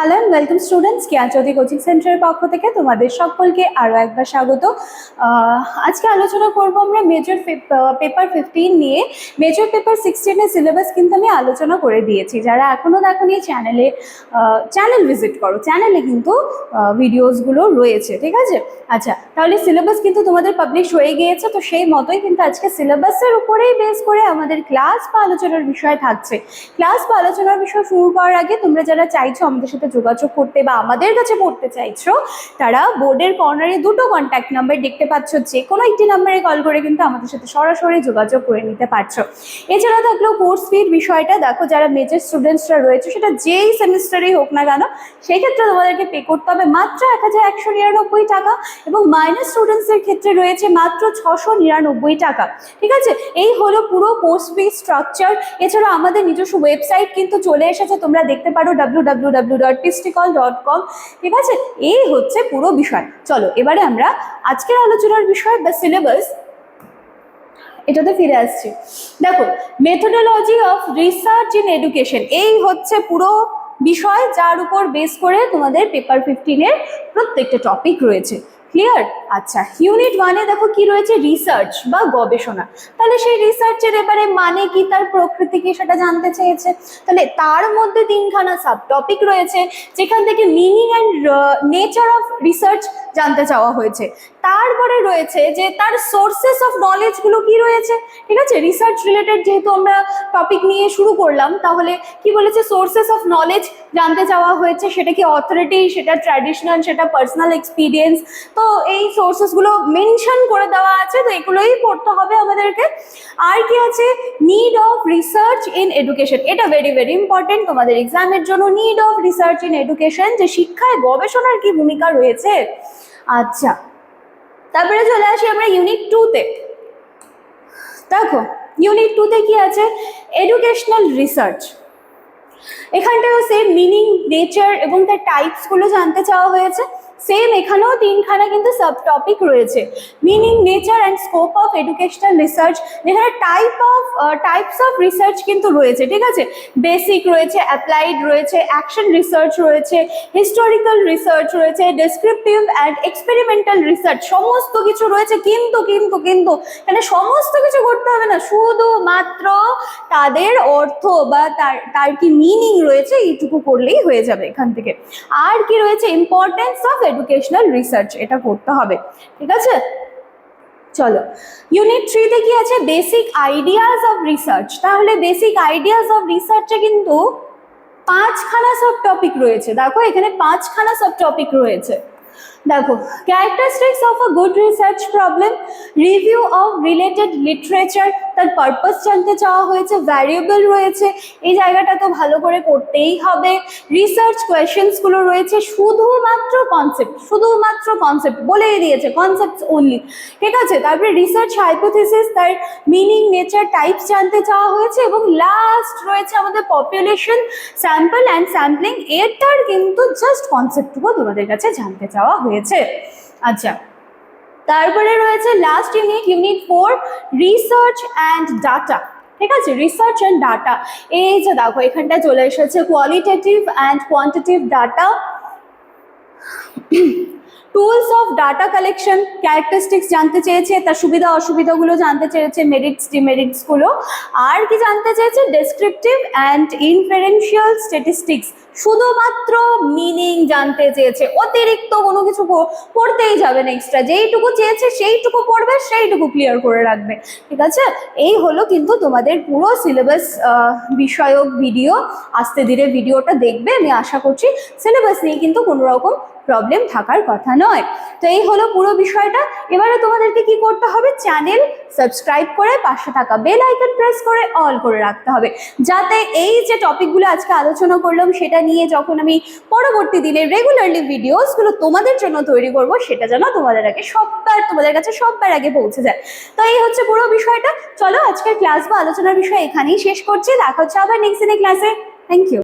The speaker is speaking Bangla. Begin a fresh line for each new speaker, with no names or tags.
হ্যালো অ্যান্ড ওয়েলকাম স্টুডেন্টস জ্ঞান চৌধুরী কোচিং সেন্টারের পক্ষ থেকে তোমাদের সকলকে আরও একবার স্বাগত। আজকে আলোচনা করব আমরা মেজর পেপার ফিফটিন নিয়ে। মেজর পেপার সিক্সটিনের সিলেবাস কিন্তু আমি আলোচনা করে দিয়েছি। যারা এখনও দেখোনি চ্যানেলে চ্যানেল ভিজিট করো। চ্যানেলে কিন্তু ভিডিওসগুলো রয়েছে, ঠিক আছে? আচ্ছা তাহলে সিলেবাস কিন্তু তোমাদের পাবলিশ হয়ে গিয়েছে, তো সেই মতোই কিন্তু আজকে সিলেবাসের উপরেই বেস করে আমাদের ক্লাস বা আলোচনার বিষয় থাকছে। ক্লাস বা আলোচনার বিষয় শুরু করার আগে তোমরা যারা চাইছো আমাদের সাথে যোগাযোগ করতে বা আমাদের কাছে পড়তে চাইছো, তারা বোর্ডের কর্নারে দুটো কন্ট্যাক্ট নাম্বার দেখতে পাচ্ছ, যে কোনো একটি নাম্বারে কল করে কিন্তু আমাদের সাথে সরাসরি যোগাযোগ করে নিতে পারছ। এছাড়া থাকল কোর্স ফির বিষয়টা, দেখো যারা মেজর স্টুডেন্টসরা রয়েছে, সেটা যেই সেমিস্টারেই হোক না কেন সেই ক্ষেত্রে তোমাদেরকে পে করতে হবে মাত্র এক হাজার একশো নিরানব্বই টাকা এবং মাইনাস স্টুডেন্টসের ক্ষেত্রে রয়েছে মাত্র ছশো নিরানব্বই টাকা। ঠিক আছে? এই হলো পুরো কোর্স ফি স্ট্রাকচার এছাড়া আমাদের নিজস্ব ওয়েবসাইট কিন্তু চলে এসেছে, তোমরা দেখতে পারো ডাব্লিউ ডাব্লিউ ডাব্লিউ ডট পিস্টিকল ডট কম ঠিক আছে? এই হচ্ছে পুরো বিষয়। চলো, এবারে আমরা আজকের আলোচনার বিষয় বা সিলেবাস এটাতে ফিরে আসছি। দেখো methodology of research in education এই হচ্ছে পুরো বিষয় যার উপর বেস করে তোমাদের পেপার ফিফটিনের প্রত্যেকটা টপিক রয়েছে। ক্লিয়ার আচ্ছা ইউনিট ওয়ানে দেখো কি রয়েছে? রিসার্চ বা গবেষণা। তাহলে সেই রিসার্চের এবারে মানে কি? তার প্রকৃতি কি সেটা জানতে চেয়েছে? তাহলে তার মধ্যে তিনখানা সাব টপিক রয়েছে, যেখান থেকে meaning and nature of research জানতে চাওয়া হয়েছে। তারপরে রয়েছে যে তার সোর্সেস অফ নলেজগুলো কি রয়েছে? ঠিক আছে? রিসার্চ রিলেটেড যেহেতু আমরা টপিক নিয়ে শুরু করলাম, তাহলে কি বলেছে? সোর্সেস অফ নলেজ জানতে চাওয়া হয়েছে। সেটা কি অথরিটি সেটা ট্র্যাডিশনাল সেটা পার্সোনাল এক্সপিরিয়েন্স তো এই সোর্সেসগুলো মেনশন করে দেওয়া আছে, তো এগুলোই পড়তে হবে আমাদেরকে। আর কি আছে? Need of research in education এটা ভেরি ভেরি ইম্পর্টেন্ট তোমাদের এক্সামের জন্য need of research in education যে শিক্ষায় গবেষণার কি ভূমিকা রয়েছে? আচ্ছা তারপরে চলে আসি আমরা ইউনিট টুতে দেখো ইউনিট টুতে কি আছে? এডুকেশনাল রিসার্চ এখানটাও সেম মিনিং নেচার এবং তার টাইপসগুলো জানতে চাওয়া হয়েছে। সেম এখানেও তিনখানা কিন্তু সাব টপিক রয়েছে। Meaning nature and scope of educational research যেখানে type of types of research কিন্তু রয়েছে, ঠিক আছে? বেসিক রয়েছে অ্যাপ্লাইড রয়েছে অ্যাকশন রিসার্চ রয়েছে হিস্টোরিক্যাল রিসার্চ রয়েছে ডেসক্রিপটিভ অ্যান্ড এক্সপেরিমেন্টাল রিসার্চ সমস্ত কিছু রয়েছে, কিন্তু কিন্তু কিন্তু এখানে সমস্ত কিছু করতে হবে না শুধুমাত্র তাদের অর্থ বা তার তার কি মিনিং রয়েছে, এইটুকু করলেই হয়ে যাবে এখান থেকে। আর কি রয়েছে? ইম্পর্টেন্স অফ এডুকেশনাল রিসার্চ এটা করতে হবে, ঠিক আছে? চলো ইউনিট থ্রিতে কি আছে? বেসিক আইডিয়াস অফ রিসার্চ তাহলে বেসিক আইডিয়াস অফ রিসার্চে কিন্তু পাঁচখানা সব টপিক রয়েছে। দেখো, এখানে পাঁচখানা সব টপিক রয়েছে। দেখো characteristics of a good research problem review of related literature তার পারপাস জানতে চাওয়া হয়েছে ভ্যারিয়েবল রয়েছে, এই জায়গাটা তো ভালো করে করতেই হবে। রিসার্চ কোয়েশ্চেন্সগুলো রয়েছে, শুধুমাত্র কনসেপ্ট শুধুমাত্র কনসেপ্ট বলেই দিয়েছে কনসেপ্ট অনলি ঠিক আছে? তারপরে রিসার্চ হাইপোথিসিস তার মিনিং নেচার টাইপস জানতে চাওয়া হয়েছে এবং লাস্ট রয়েছে আমাদের পপুলেশন স্যাম্পল অ্যান্ড স্যাম্পলিং এটার কিন্তু জাস্ট কনসেপ্টটুকু তোমাদের কাছে জানতে চাওয়া হয়েছে। আচ্ছা তারপরে রয়েছে last unit unit four research and data ঠিক আছে? রিসার্চ অ্যান্ড ডাটা এই যে দেখো, এখানটা চলে এসেছে qualitative and quantitative data tools of data collection characteristics জানতে চেয়েছে, তার সুবিধা অসুবিধাগুলো জানতে চেয়েছে মেরিটস ডিমেরিটসগুলো আর কি জানতে চেয়েছে? ডেসক্রিপটিভ অ্যান্ড ইনফারেন্সিয়াল স্ট্যাটিস্টিক্স শুধুমাত্র মিনিং জানতে চেয়েছে। অতিরিক্ত কোনো কিছু পড়তেই যাবে না এক্সট্রা যেইটুকু চেয়েছে সেইটুকু পড়বে, সেইটুকু ক্লিয়ার করে রাখবে। ঠিক আছে? এই হলো কিন্তু তোমাদের পুরো সিলেবাস বিষয়ক ভিডিও আস্তে ধীরে ভিডিওটা দেখবে। আমি আশা করছি সিলেবাস নিয়ে কিন্তু কোনো রকম প্রবলেম থাকার কথা নয়। তো এই হলো পুরো বিষয়টা। এবারে তোমাদেরকে কি করতে হবে? চ্যানেল সাবস্ক্রাইব করে পাশে থাকা বেল আইকন প্রেস করে অল করে রাখতে হবে। যাতে এই যে টপিকগুলো আজকে আলোচনা করলাম, সেটা নিয়ে যখন আমি পরবর্তী দিনে রেগুলারলি ভিডিওসগুলো তোমাদের জন্য তৈরি করব, সেটা যেন তোমাদের আগে সববার, তোমাদের কাছে সববার আগে পৌঁছে যায়। তো এই হচ্ছে পুরো বিষয়টা। চলো আজকের ক্লাস বা আলোচনার বিষয় এখানেই শেষ করছি। দেখা হচ্ছে আবার নেক্সট দিনে ক্লাসে থ্যাংক ইউ